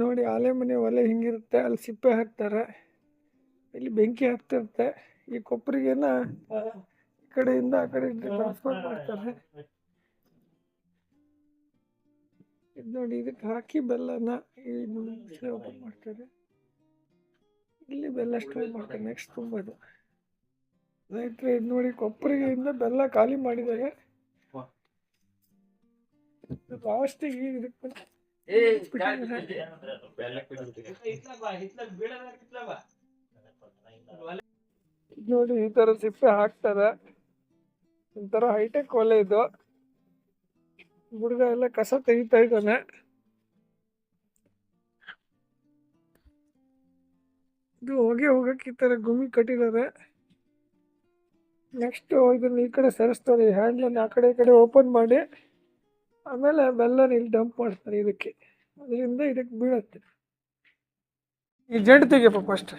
ನೋಡಿ ಆಲೆ ಮನೆ ಒಲೆ ಹಿಂಗಿರುತ್ತೆ ಅಲ್ಲಿ ಸಿಪ್ಪೆ ಹಾಕ್ತಾರೆ ಇಲ್ಲಿ ಬೆಂಕಿ ಹಾಕ್ತಿರುತ್ತೆ. ಈ ಕೊಬ್ಬರಿಗೆನ ಈ ಕಡೆಯಿಂದ ಆ ಕಡೆ ಟ್ರಾನ್ಸ್ಫರ್ ಮಾಡ್ತಾರೆ. ಇದು ನೋಡಿ ಇದಕ್ಕೆ ಹಾಕಿ ಬೆಲ್ಲನ ಓಪನ್ ಮಾಡ್ತಾರೆ. ಇಲ್ಲಿ ಬೆಲ್ಲ ಸ್ಟೋರ್ ಮಾಡ್ತಾರೆ ನೆಕ್ಸ್ಟ್ ತುಂಬೋದು. ರೈತರು ಇದು ನೋಡಿ ಕೊಪ್ಪರಿಗೆಯಿಂದ ಬೆಲ್ಲ ಖಾಲಿ ಮಾಡಿದ್ದಾರೆ. ಲಾಸ್ಟಿಗೆ ಇದಕ್ಕೆ ಇದ್ ನೋಡಿ ಈ ತರ ಸಿಪ್ಪೆ ಹಾಕ್ತಾರೆ. ಒಂಥರ ಹೈಟೆಕ್ ಒಲೆ ಇದು. ಹುಡುಗ ಎಲ್ಲ ಕಸ ತೆಗಿತಾ ಇದ್ದಾನೆ. ಇದು ಹೊಗೆ ಹೋಗಕ್ಕೆ ಈ ತರ ಗುಮಿ ಕಟ್ಟಿದ್ದಾರೆ. ನೆಕ್ಸ್ಟ್ ಇದನ್ನ ಈ ಕಡೆ ಸರಿಸ್ತಾರೆ. ಹ್ಯಾಂಡ್ಲನ್ನ ಆ ಕಡೆ ಈ ಕಡೆ ಓಪನ್ ಮಾಡಿ. ಆಮೇಲೆ ಬೆಲ್ಲನ ಇಲ್ಲಿ ಡಂಪ್ ಮಾಡ್ತಾರೆ ಇದಕ್ಕೆ. ಅದರಿಂದ ಇದಕ್ಕೆ ಬೀಳುತ್ತೆ. ಈ ಜಂಡ್ ತೆಗಿಯಪ್ಪ ಫಸ್ಟ್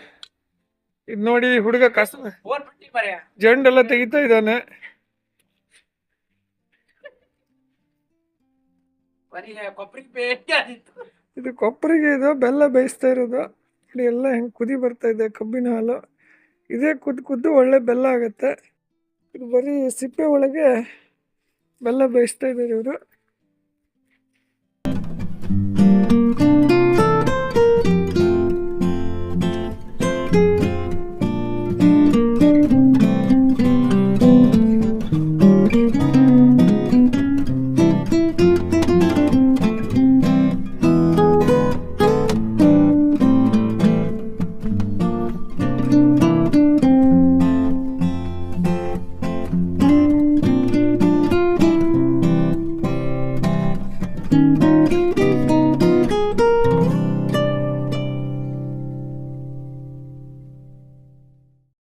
ಇದು ನೋಡಿ ಹುಡುಗ ಕಸ ಎಲ್ಲ ತೆಗಿತಾ ಇದ್ದಾನೆ. ಇದು ಕೊಪ್ಪರಿಗೆ ಇದು ಬೆಲ್ಲ ಬೇಯಿಸ್ತಾ ಇರೋದು. ನೋಡಿ ಎಲ್ಲ ಹೆಂಗೆ ಕುದಿ ಬರ್ತಾ ಇದೆ ಕಬ್ಬಿನ ಹಾಲು. ಇದೇ ಕುದ್ದು ಕುದ್ದು ಒಳ್ಳೆ ಬೆಲ್ಲ ಆಗುತ್ತೆ. ಇದು ಬರೀ ಸಿಪ್ಪೆ ಒಳಗೆ ಬೆಲ್ಲ ಬೇಯಿಸ್ತಾ ಇದ್ದಾರೆ ಇವರು.